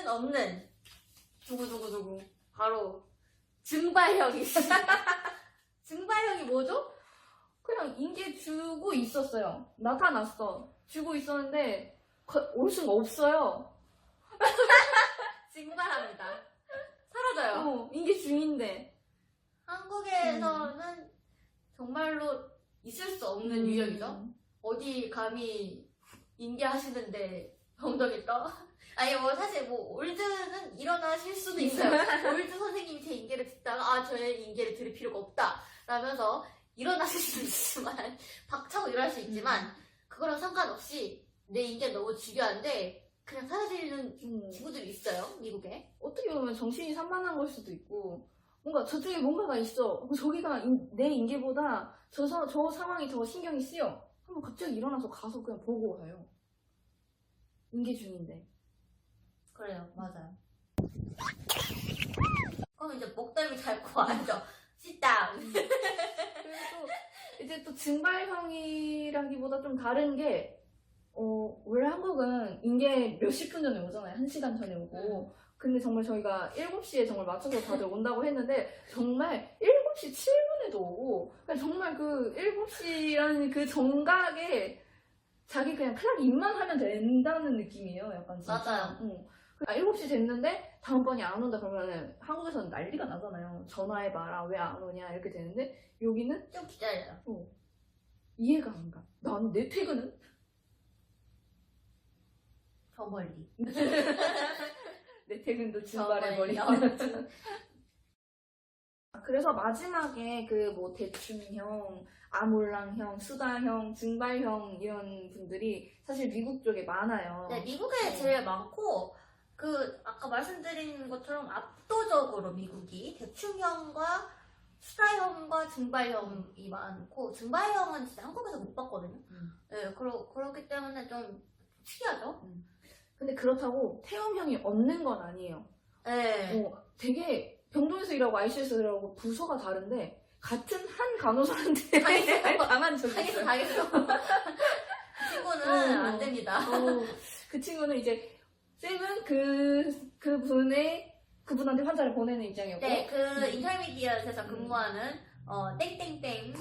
한국에는 없는 누구누구누구 바로 증발형이 증발형이 뭐죠? 그냥 인계 주고 있었어요. 나타났어. 주고 있었는데 거- 올 수가 없어요. 증발합니다. 사라져요. 어, 인계 중인데. 한국에서는 정말로 있을 수 없는 음. 유형이죠. 어디 감히 인계하시는데 엉덩이 떠? 아니 뭐 사실 뭐 올드는 일어나실 수도 있어요. 올드 선생님이 제 인계를 듣다가 아 저의 인계를 들을 필요가 없다 라면서 일어나실 수도 있지만 박차고 일어날 수 있지만 그거랑 상관없이 내 인계는 너무 중요한데 그냥 사라지는 음. 친구들이 있어요 미국에. 어떻게 보면 정신이 산만한 걸 수도 있고 뭔가 저쪽에 뭔가가 있어. 저기가 인- 내 인계보다 저, 사- 저 상황이 더 신경이 쓰여. 한번 갑자기 일어나서 가서 그냥 보고 와요. 인계 중인데. 그래요, 맞아요. 그럼 이제 목덜미 잡고 앉아. down. 그리고 또 이제 또 증발형이라기보다 좀 다른 게 어, 원래 한국은 인계 몇십 분 전에 오잖아요. 한 시간 전에 오고. 근데 정말 저희가 7시에 정말 맞춰서 다들 온다고 했는데 정말 7시 7분에도 오고 그러니까 정말 그 7시라는 그 정각에 자기 그냥 클락 입만 하면 된다는 느낌이에요. 약간 진짜. 맞아요. 응. 아, 7시 됐는데 다음번에 안 온다 그러면은 한국에서는 난리가 나잖아요. 전화해봐라. 왜 안 오냐. 이렇게 되는데 여기는 좀 기다려요. 이해가 안 가. 난내 퇴근은? 저 멀리. 내 퇴근도 저 증발해버리. 멀리. 그래서 마지막에 그 뭐 대충형, 아몰랑형, 수다형, 증발형 이런 분들이 사실 미국 쪽에 많아요. 네, 미국에 제일 많고, 그, 아까 말씀드린 것처럼 압도적으로 미국이 대충형과 수다형과 증발형이 많고, 증발형은 진짜 한국에서 못 봤거든요. 음. 네, 그러, 그렇기 때문에 좀 특이하죠? 근데 그렇다고 태움형이 없는 건 아니에요. 네. 어, 되게 병동에서 일하고 ICU에서 일하고 부서가 다른데 같은 한 간호사한테 당했어요. 당한 적이 당했어, 있어요. 당했어. 그 친구는 어. 안 됩니다. 어, 그 친구는 이제 쌤은 그 그 분의 그분한테 환자를 보내는 입장이었고 네, 그 인터미디엇에서 근무하는 어, 땡땡땡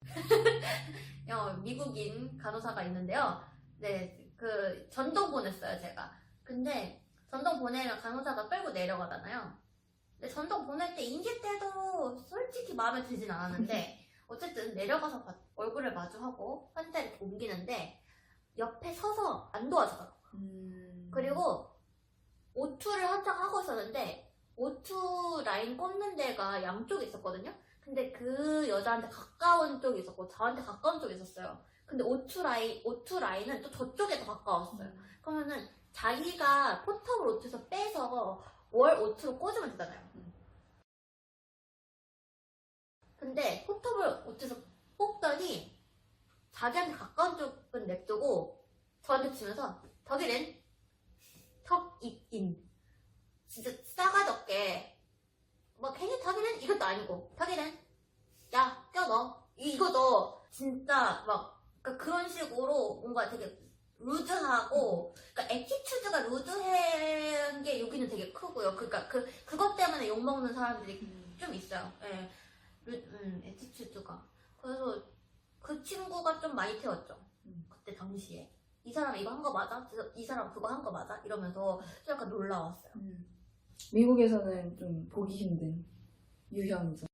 어, 미국인 간호사가 있는데요. 네, 그 전동 보냈어요, 제가. 근데 전동 보내면 간호사가 끌고 내려가잖아요. 근데 전동 보낼 때 인계 때도 솔직히 마음에 들진 않았는데 어쨌든 내려가서 봐- 얼굴을 마주하고 환자를 옮기는데 옆에 서서 안 도와주더라고요. 음. 그리고 오투를 한창 하고 있었는데 오투 라인 꽂는 데가 양쪽에 있었거든요. 근데 그 여자한테 가까운 쪽이 있었고 저한테 가까운 쪽이 있었어요. 근데 오투 라인 오투 라인은 또 저쪽에 더 가까웠어요. 그러면은 자기가 포탑을 오투에서 빼서 월 오투로 꽂으면 되잖아요. 근데 포탑을 오투에서 뽑더니 자기한테 가까운 쪽은 냅두고 저한테 치면서 덕이는 턱입인. 진짜 싸가지 없게. 뭐 괜히 덕이는 이것도 아니고 덕이는 야 껴넣어. 이거 너 진짜 막 그러니까 그런 식으로 뭔가 되게 루즈하고 그러니까 에티튜드가 루즈한 게 여기는 되게 크고요. 그러니까 그 그것 때문에 욕 먹는 사람들이 음. 좀 있어요. 예. 루, 음, 에티튜드가. 그래서 그 친구가 좀 많이 태웠죠 음. 그때 당시에 이 사람 이거 한 거 맞아? 저- 이 사람 그거 한 거 맞아? 이러면서 좀 약간 놀라웠어요. 음. 미국에서는 좀 보기 힘든 유형이죠.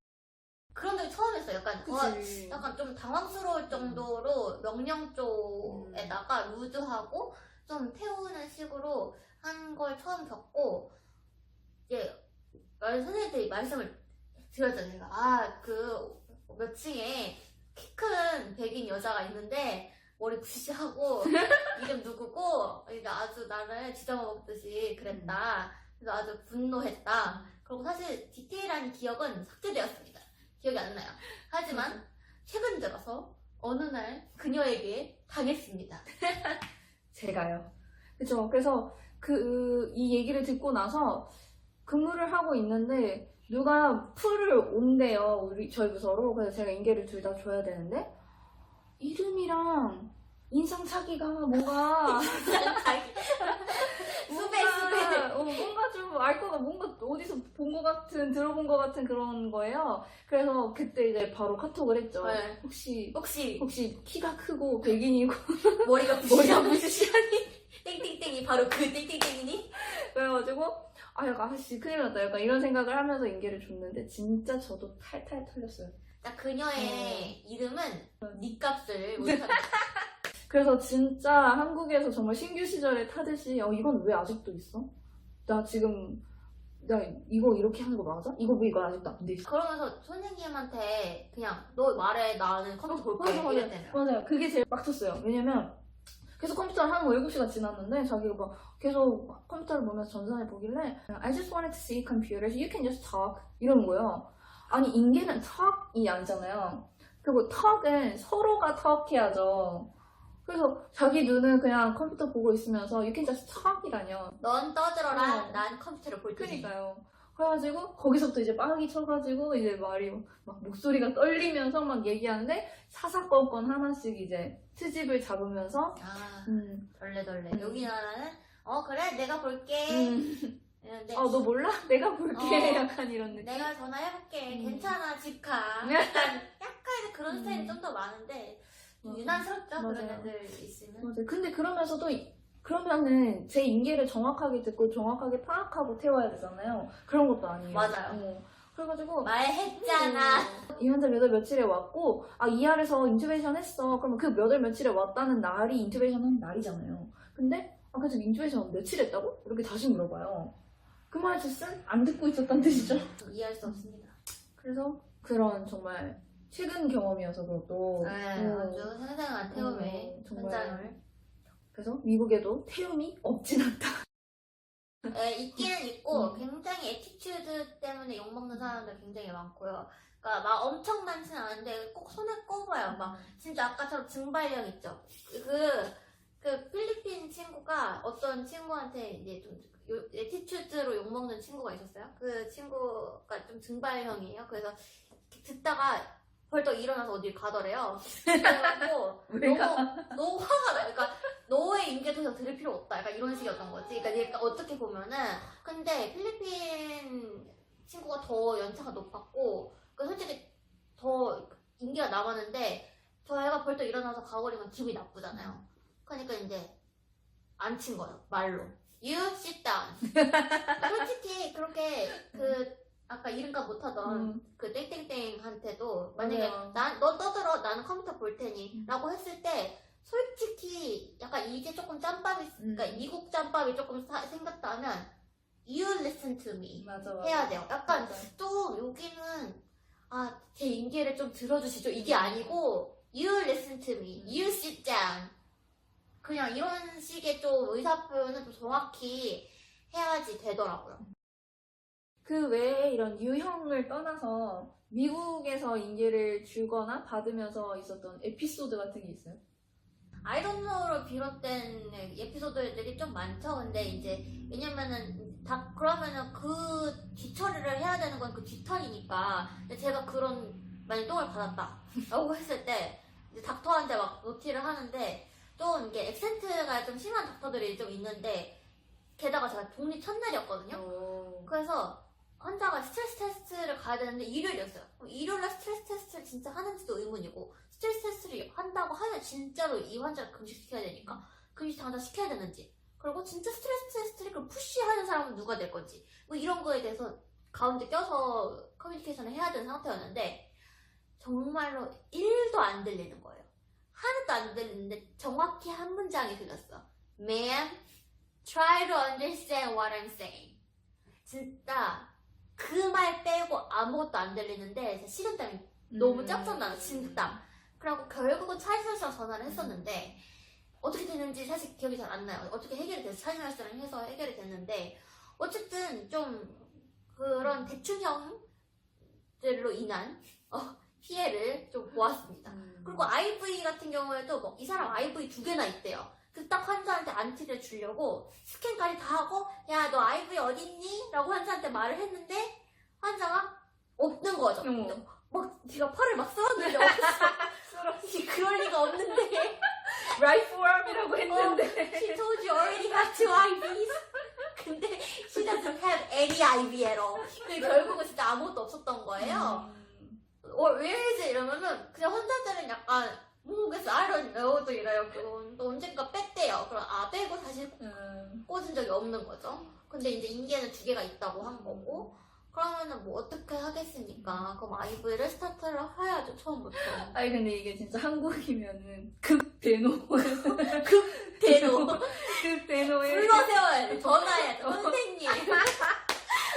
그런 적이 처음 했어요. 약간, 와, 그치. 약간 좀 당황스러울 정도로 명령 쪽에다가 루즈하고 좀 태우는 식으로 한 걸 처음 겪고, 이제, 말- 선생님들이 말씀을 드렸죠. 제가, 아, 그, 몇 층에 키 큰 백인 여자가 있는데, 머리 굿이하고, 이름 누구고, 이제 아주 나를 지져먹듯이 그랬다. 그래서 아주 분노했다. 그리고 사실 디테일한 기억은 삭제되었습니다. 기억이 안 나요. 하지만 최근 들어서 어느 날 그녀에게 당했습니다. 제가요. 그죠? 그래서 그, 이 얘기를 듣고 나서 근무를 하고 있는데 누가 풀을 온대요. 우리, 저희 부서로. 그래서 제가 인계를 둘 다 줘야 되는데 이름이랑 인상 차기가 뭔가 수배 수배. 뭔가, 어, 뭔가 좀 알 거가 뭔가 어디서 본 것 같은 들어본 것 같은 그런 거예요. 그래서 그때 이제 바로 카톡을 했죠. 네. 혹시 혹시 혹시 키가 크고 백인이고 머리가 부시하니 땡땡땡이 바로 그 땡땡땡이니? 그래가지고 아 약간 아씨 큰일 났다 약간 이런 생각을 하면서 인계를 줬는데 진짜 저도 탈탈 털렸어요. 자 그녀의 네. 이름은 니 값을 못한다. 그래서 진짜 한국에서 정말 신규 시절에 타듯이 어 이건 왜 아직도 있어? 나 지금 나 이거 이렇게 하는 거 맞아? 이거 왜 이거 아직도 안 돼? 있어? 그러면서 선생님한테 그냥 너 말해 나는 컴퓨터 볼게 맞아, 맞아. 이랬대요. 맞아요. 그게 제일 빡쳤어요. 왜냐면 계속 컴퓨터를 하는 거 7시가 지났는데 자기가 막 계속 컴퓨터를 보면서 전산을 보길래 I just wanted to see computers. You can just talk. 이러는 거예요. 아니 인계는 talk이 아니잖아요. 그리고 talk은 서로가 talk 해야죠. 그래서 자기 눈은 그냥 컴퓨터 보고 있으면서 you can just talk이라뇨. 넌 떠들어라. 어. 난 컴퓨터를 볼 테니. 그니까요. 그래가지고 거기서부터 이제 빠르게 쳐가지고 이제 말이 막 목소리가 떨리면서 막 얘기하는데 사사건건 하나씩 이제 트집을 잡으면서 아 음, 덜레덜레. 음. 여기 나라는 어 그래 내가 볼게. 음, 이러는데 어, 너 몰라? 내가 볼게. 어. 약간 이런 느낌. 내가 전화해볼게. 음. 괜찮아 집 가. 약간 약간 그런 음. 스타일이 좀 더 많은데 좀 맞아. 유난스럽죠 그런 맞아요. 애들 있으면. 맞아요. 근데 그러면서도 이- 그러면은 제 인계를 정확하게 듣고 정확하게 파악하고 태워야 되잖아요. 그런 것도 아니에요. 맞아요. 어. 그래가지고 말했잖아. 이 환자 몇 월 며칠에 왔고 아 ER에서 인투베이션 했어. 그러면 그 몇 월 며칠에 왔다는 날이 인투베이션 한 날이잖아요. 근데 아 그래서 인투베이션 며칠 했다고? 이렇게 다시 물어봐요. 그 말의 뜻은 안 듣고 있었다는 뜻이죠. 이해할 수 없습니다. 그래서 그런 정말 최근 경험이어서 그것도 네, 어, 아주 생생한 태움의 어, 정말. 현장을. 그래서 미국에도 태움이 없진 않다. 네, 있기는 있고 음. 굉장히 에티튜드 때문에 욕먹는 사람들 굉장히 많고요. 그러니까 막 엄청 많지는 않은데 꼭 손에 꼽아요. 막 진짜 아까처럼 증발력 있죠. 그, 그 필리핀 친구가 어떤 친구한테 이제 좀 요- 에티튜드로 욕먹는 친구가 있었어요. 그 친구가 좀 증발형이에요. 그래서 이렇게 듣다가 벌떡 일어나서 어딜 가더래요. 그래갖고? 너무, 너무 화가 나요. 그러니까 너의 인계 더 이상 들을 필요 없다. 약간 이런 식이었던 거지. 그러니까 얘가 어떻게 보면은 근데 필리핀 친구가 더 연차가 높았고 그 솔직히 더 인기가 남았는데 저 애가 벌떡 일어나서 가버리면 기분이 나쁘잖아요. 그러니까 이제 안 친 거예요. 말로. You sit down. 솔직히 그렇게 그 아까 이름값 못하던 음, 그 땡땡땡한테도 만약에 맞아요. 난 너 떠들어 나는 컴퓨터 볼 테니 라고 했을 때 솔직히 약간 이게 조금 짬밥이 음. 그러니까 이국 짬밥이 조금 사- 생겼다면 you listen to me 맞아, 맞아. 해야 돼요 약간 맞아. 또 여기는 아 제 인계를 좀 들어주시죠 이게 아니고 you listen to me you sit down 그냥 이런 식의 좀 의사 표현은 좀 정확히 해야지 되더라고요 그 외에 이런 유형을 떠나서 미국에서 인계를 주거나 받으면서 있었던 에피소드 같은 게 있어요? 아이돈노로 비롯된 에피소드들이 좀 많죠. 근데 이제 왜냐면은 다 그러면은 그 뒤처리를 해야 되는 건 그 뒤털이니까 근데 제가 그런 만약 똥을 받았다라고 했을 때 이제 닥터한테 막 노티를 하는데 좀 이게 액센트가 좀 심한 닥터들이 좀 있는데 게다가 제가 독립 첫날이었거든요. 어. 그래서 환자가 스트레스 테스트를 가야 되는데 일요일이었어요. 일요일날 스트레스 테스트를 진짜 하는지도 의문이고 스트레스 테스트를 한다고 하면 진짜로 이 환자를 금식시켜야 되니까 금식 당장 시켜야 되는지 그리고 진짜 스트레스 테스트를 그럼 푸시하는 사람은 누가 될 건지 뭐 이런 거에 대해서 가운데 껴서 커뮤니케이션을 해야 되는 상태였는데 정말로 1도 안 들리는 거예요. 하나도 안 들리는데 정확히 한 문장이 들렸어. Ma'am, try to understand what I'm saying. 진짜 그 말 빼고 아무것도 안 들리는데 시간 때문에 너무 음. 짭짤나요 진짜 그래갖고 결국은 차이널스랑 전화를 했었는데 어떻게 됐는지 사실 기억이 잘 안 나요 어떻게 해결이 돼서 차이널스랑 해서 해결이 됐는데 어쨌든 좀 그런 대충형들로 인한 어, 피해를 좀 보았습니다 음. 그리고 IV 같은 경우에도 뭐 이 사람 IV 두 개나 있대요 그 딱 환자한테 안티를 주려고 스캔까지 다 하고 야너 아이브이 어딨니? 라고 환자한테 말을 했는데 환자가 없는 거죠. 어머. 막 제가 팔을 막 썰었는데 없어. 그럴 리가 없는데 라이프 웜이라고 했는데. She told you already got two IVs. 근데 she doesn't have any IV at all. 근데 결국은 진짜 아무것도 없었던 거예요. 음. 어, 왜 이러지? 이러면은 그냥 환자들은 약간 모르겠어. I don't know도 이래요. 그럼 또 언젠가 뺐대요. 그럼 아 빼고 다시 음. 꽂은 적이 없는 거죠. 근데 이제 인계는 두 개가 있다고 한 거고 그러면은 뭐 어떻게 하겠습니까? 그럼 IV를 스타트를 해야죠 처음부터. 아니 근데 이게 진짜 한국이면은 극 대노 대노. 극 대노의 불러 세워야 돼. 전화해야 돼. 선생님.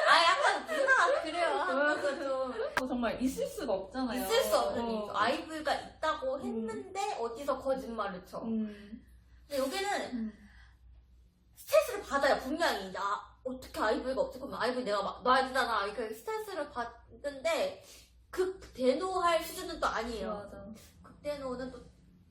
아 약간 문화가 그래요. 한국은 좀 어, 정말 있을 수가 없잖아요. 있을 수 없는 어. 일이죠. 아이브가 있다고 했는데 어디서 거짓말을 쳐. 음. 근데 여기는 음. 스트레스를 받아요. 분명히 이제 아, 어떻게 아이브가 없지? 그러면 아이브 내가 막 놔야 되잖아. 이렇게 스트레스를 받는데 극 대노할 수준은 또 아니에요. 맞아. 극대노는 또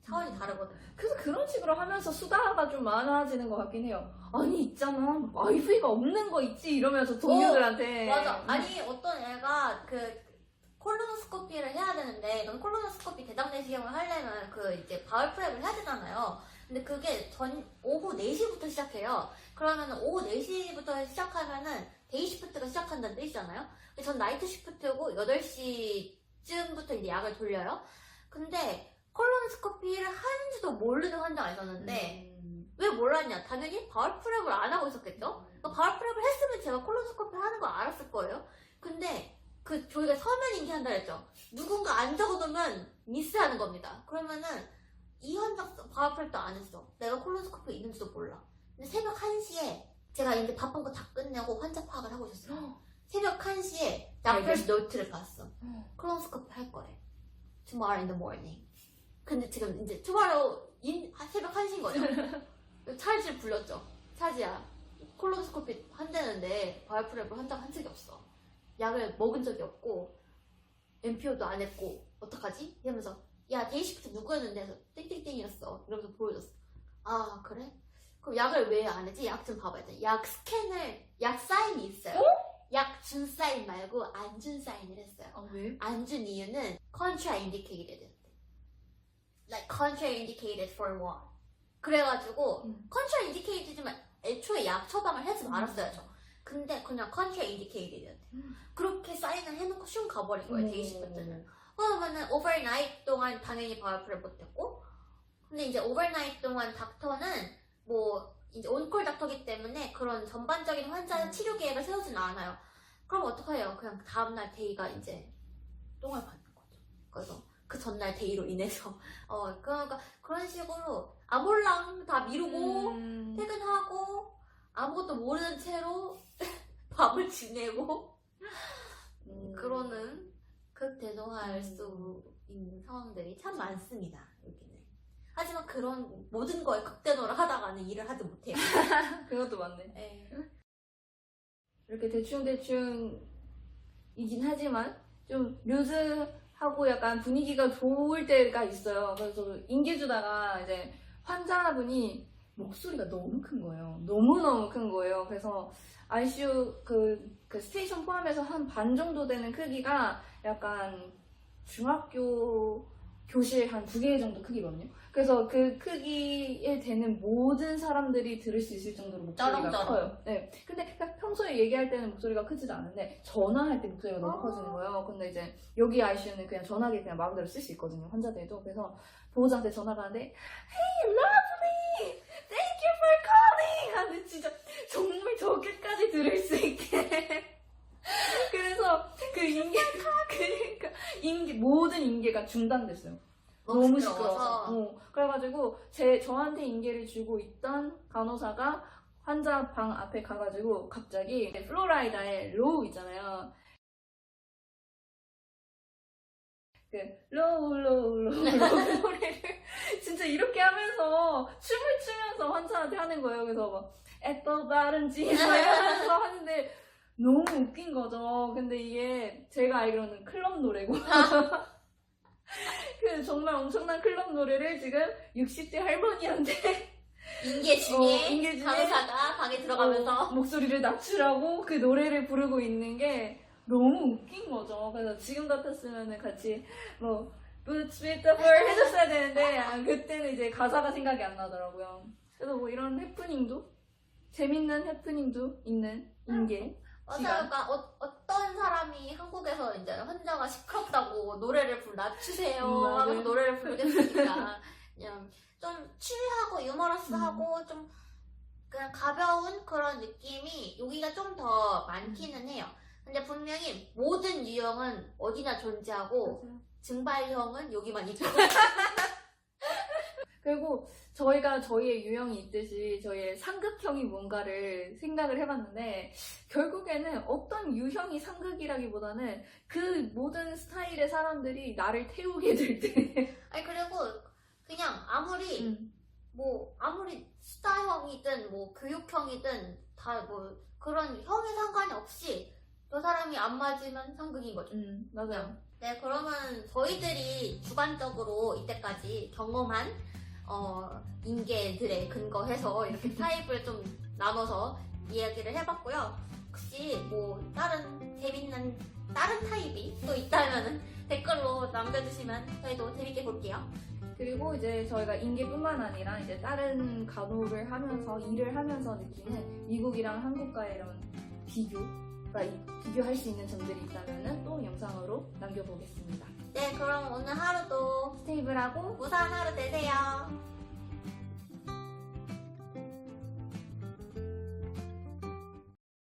차원이 다르거든 요. 그래서 그런 식으로 하면서 수다가 좀 많아지는 것 같긴 해요. 아니 있잖아 IV가 없는 거 있지 이러면서 동료들한테 맞아. 아니 어떤 애가 그 콜로노스코피를 해야 되는데 넌 콜로노스코피 대장 내시경을 하려면 그 이제 바울 프랩을 해야 되잖아요. 근데 그게 전 오후 4시부터 시작해요. 그러면은 오후 4시부터 시작하면은 데이 시프트가 시작한다는 뜻이잖아요. 근데 전 나이트 시프트고 8시쯤부터 이제 약을 돌려요. 근데 콜로노스코피를 하는지도 모르는 환자가 있었는데 음. 왜 몰랐냐? 당연히 바울 프랩을 안 하고 있었겠죠? 그 바울 프랩을 했으면 제가 콜로노스코피 하는 거 알았을 거예요. 근데 그 저희가 서면 인계한다 했죠. 누군가 안 적어두면 미스하는 겁니다. 그러면은 이 환자 바울 프랩도 안 했어. 내가 콜로노스코피 있는지도 몰라. 근데 새벽 1시에 제가 이제 바쁜 거 다 끝내고 환자 파악을 하고 있었어요. 새벽 1시에 닥터스 노트를 봤어. 콜로노스코피 할 거래. Tomorrow in the morning. 근데 지금 이제 tomorrow in, 새벽 1시인 거죠. 차지를 불렀죠. 차지야. 콜로노스코피 한대는데 바이프랩을 한다고 한 적이 없어. 약을 먹은 적이 없고 MPO도 안 했고 어떡하지? 이러면서 야 데이시프트 누구였는데 해서 땡땡땡이었어. 이러면서 보여줬어. 아 그래? 그럼 약을 왜 안 했지? 약 좀 봐봐야 돼. 약 스캔을 약 사인이 있어요. 약 준 사인 말고 안 준 사인을 했어요. 아 왜? 안 준 이유는 contraindicated. Like contraindicated for one. 그래가지고 음. contraindicated지만 애초에 약 처방을 하지 말았어야죠. 근데 그냥 contraindicated. 음. 그렇게 사인을 해놓고 슝 가버린 거예요, 음. 데이시프트는. 그러면은 overnight 동안 당연히 바이프를 못했고, 근데 이제 overnight 동안 닥터는 뭐 이제 온콜 닥터기 때문에 그런 전반적인 환자 음. 치료 계획을 세우진 않아요. 그럼 어떡해요? 그냥 다음날 데이가 이제 똥을 받는 거죠. 그래서 그 전날 데이로 인해서 어 그러니까 그런 식으로 아몰랑 다 미루고 음. 퇴근하고 아무것도 모르는 채로 밤을 지내고 음. 그러는 극대노할 음. 수 있는 상황들이 참 많습니다. 여기는. 하지만 그런 모든 거에 극대노를 하다가는 일을 하지 못해요. 그것도 맞네. 네. 이렇게 대충대충이긴 하지만 좀 루즈하고 약간 분위기가 좋을 때가 있어요. 그래서 인계 주다가 이제 환자분이 목소리가 너무 큰 거예요. 너무너무 큰 거예요. 그래서 ICU 그, 그 스테이션 포함해서 한 반 정도 되는 크기가 약간 중학교 교실 한 두 개 정도 크기거든요. 그래서 그 크기에 되는 모든 사람들이 들을 수 있을 정도로 목소리가 쩌렁쩌렁. 커요. 네. 근데 그냥 평소에 얘기할 때는 목소리가 크지도 않은데 전화할 때 목소리가 너무 아. 커지는 거예요. 근데 이제 여기 ICU는 그냥 전화기 그냥 마음대로 쓸 수 있거든요. 환자들도. 그래서 보호자한테 전화가 하는데 Hey, lovely! 하는데 진짜 정말 저기까지 들을 수 있게. 그래서 그 인계, 그러니까 인계, 모든 인계가 중단됐어요. 너무 시끄러워서. 어, 그래가지고 제 저한테 인계를 주고 있던 간호사가 환자 방 앞에 가가지고 갑자기 플로라이다의 로우 있잖아요. 그 로우 로우 로우 로우 노래를 진짜 이렇게 하면서 춤을 추면서 환자한테 하는 거예요. 그래서 막 애떠 바른지 이러면서 하는데 너무 웃긴 거죠. 근데 이게 제가 알기로는 클럽 노래고 그 정말 엄청난 클럽 노래를 지금 60대 할머니한테 인계 중에, 어, 인계 중에 강사가 방에 들어가면서 어, 목소리를 낮추라고 그 노래를 부르고 있는 게 너무 웃긴 거죠. 그래서 지금 같았으면 같이 뭐 Boots with the fur 해줬어야 되는데 아, 그때는 이제 가사가 생각이 안 나더라고요. 그래서 뭐 이런 해프닝도 재밌는 해프닝도 있는 인계 맞아요. 시간. 그러니까 어, 어떤 사람이 한국에서 이제 혼자가 시끄럽다고 노래를 불 낮추세요 음, 맞아요. 하면서 노래를 부르겠습니까? 그냥 좀 취하고 유머러스하고 좀 그냥 가벼운 그런 느낌이 여기가 좀 더 많기는 해요. 근데 분명히 모든 유형은 어디나 존재하고 증발형은 여기만 있고 그리고 저희가 저희의 유형이 있듯이 저희의 상극형이 뭔가를 생각을 해봤는데 결국에는 어떤 유형이 상극이라기보다는 그 모든 스타일의 사람들이 나를 태우게 될 때. 아니 그리고 그냥 아무리 음. 뭐 아무리 스타형이든 뭐 교육형이든 다 뭐 그런 형에 상관이 없이 저 사람이 안 맞으면 상극인 거죠. 음, 맞아요. 네, 그러면 저희들이 주관적으로 이때까지 경험한 어, 인계들에 근거해서 이렇게 타입을 좀 나눠서 이야기를 해봤고요. 혹시 뭐 다른 재밌는 다른 타입이 또 있다면 댓글로 남겨주시면 저희도 재밌게 볼게요. 그리고 이제 저희가 인계뿐만 아니라 이제 다른 간호를 하면서 일을 하면서 느끼는 미국이랑 한국과의 이런 비교가 이- 비교할 수 있는 점들이 있다면 또 영상으로 남겨보겠습니다. 네, 그럼 오늘 하루도 스테이블하고 무사한 하루 되세요.